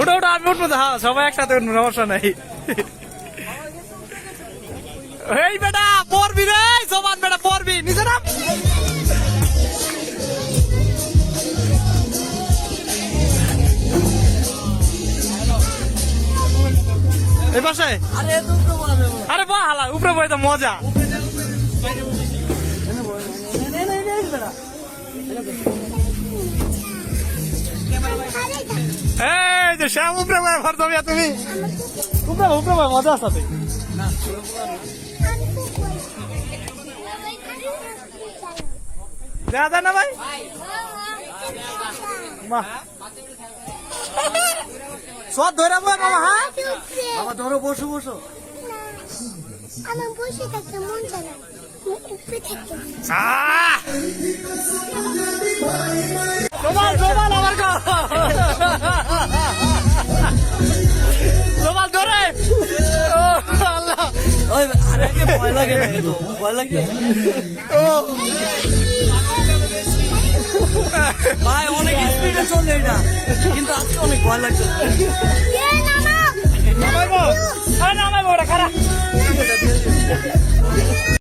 ওটা ওটা, আমি উঠবো হ্যাঁ সবাই একসাথে উঠবো, সমস্যা নাই। এই বেটা পড়বি রে সমান বেটা পড়বি নিচে নাম। এই পাশে। আরে বাহ, হালা, উপরে বই তো মজা। এই যে শ্যাম, উপরে বই ভর যাবি তুমি। উপরে উপরে মজা আছে দেখা যায় না ভাই? সব ধরে বই বাবা হ্যাঁ? বাবা, ধরো, বসো বসো! তোমার তোমার আমার গো ভাই অনেক স্পিডে চলে এটা কিন্তু আজকে অনেক ভয় লাগছে।